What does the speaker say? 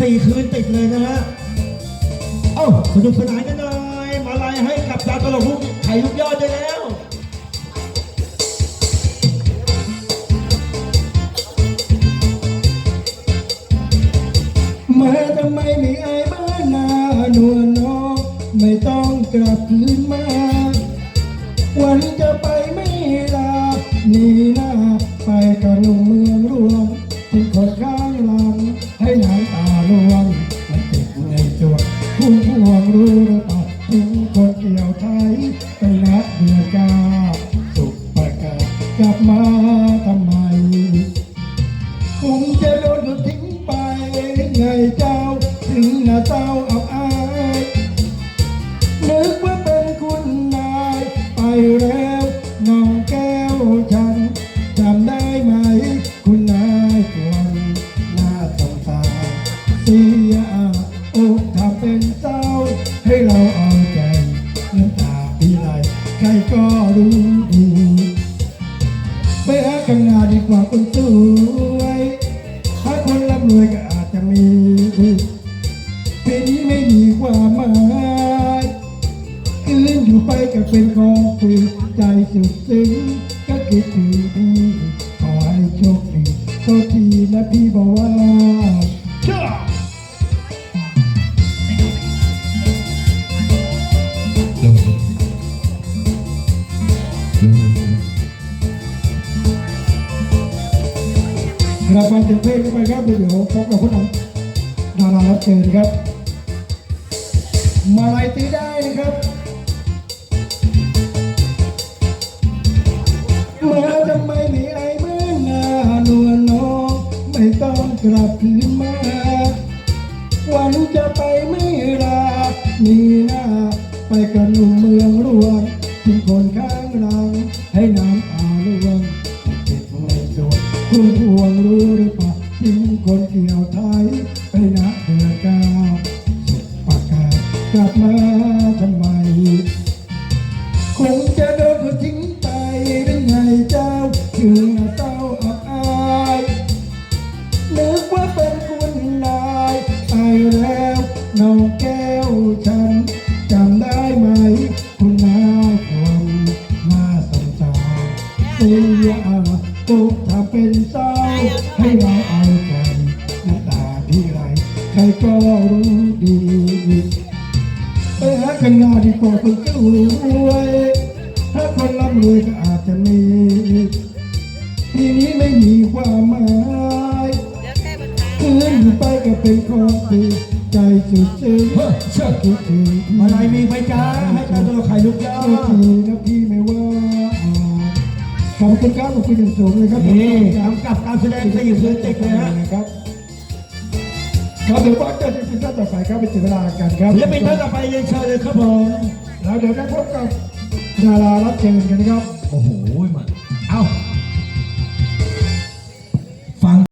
สี่คืนติดเลยนะฮะ เอ้าสนุกสนานกันหน่อย มาลายให้กับดาวตลกลูกไข่ลูกยอดได้แล้วมาทำไมไม่อายบ้านนานวลน้องไม่ต้องกลับคืนมา วันจะไปไม่ลานีหน้าไปกับหนุ่มเมืองรวงที่คนข้า วดผู้ห่วงรู้หรือเปล่าถึงคนเกี่ยวไทยเปนักเดือนกาสุขประกาศกลับมาทำไมคงจะโดนทิ้งไปไงเจ้าถึงหน้าเจ้าอับอายนึกว่าเป็นคุณนายไปแล้ว ก็รู้ดีไปหากันงานดีกว่าคนสวยถ้าคนร่ำรวยก็อาจจะมีปีนี้ไม่มีความหมายคืนอยู่ไปก็เป็นของคุยใจสุดซึ้งก็คิดถึงพี่ขอให้โชคดีโทษทีนะพี่บอกว่า เราฟังเสียงเพลงกันไปครับเดี๋ยวพบกับผู้นำดารารับเชิญครับ มาลายตีได้นะครับมาทำไมไม่ไอายเมื่อนานวลน้องไม่ต้องกลับคืนมาวันจะไปไม่ลามีหน้าไปกับหนุ่มเมืองรวง ที่คนข้างหลังให้น้ำอาลวงเจ็บในตัวคุณห่วงรู้หรือเปล่าทิ้งคนเกี่ยวไทยไปนะเดือนเก้าสุดปากกากลับมาทำไมคงจะ ตุกทำเป็นเศร้าให้เราเอาใจน้ำตาพี่ไหลใครก็รู้ดีไปหากันงานดีกว่าคนสวยถ้าคนร่ำรวยก็อาจจะมีทีนี้ไม่มีความหมายคืนอยู่ไปก็เป็นของที่ใจสุดซึ้งเฮ้ยเชื่อคิดถึงมาลายมีไหมจ้าให้ดาวตลกไข่ลูกยอโทษดทีนะพี่ไม่ว่า ขอบคุณครับขอบคุณอย่างสูงเลยครับนี่กำกับการแสดงสี่คืนติดเลยฮะนะครับครับเดี๋ยวว่าจะเป็นท่านต่อไปครับเป็นเวลากันครับและเป็นท่านต่อไปเรียนเชิญเลยครับผมแล้วเดี๋ยวได้พบกับดารารับเชิญกันนะครับโอ้โหมาเอ้า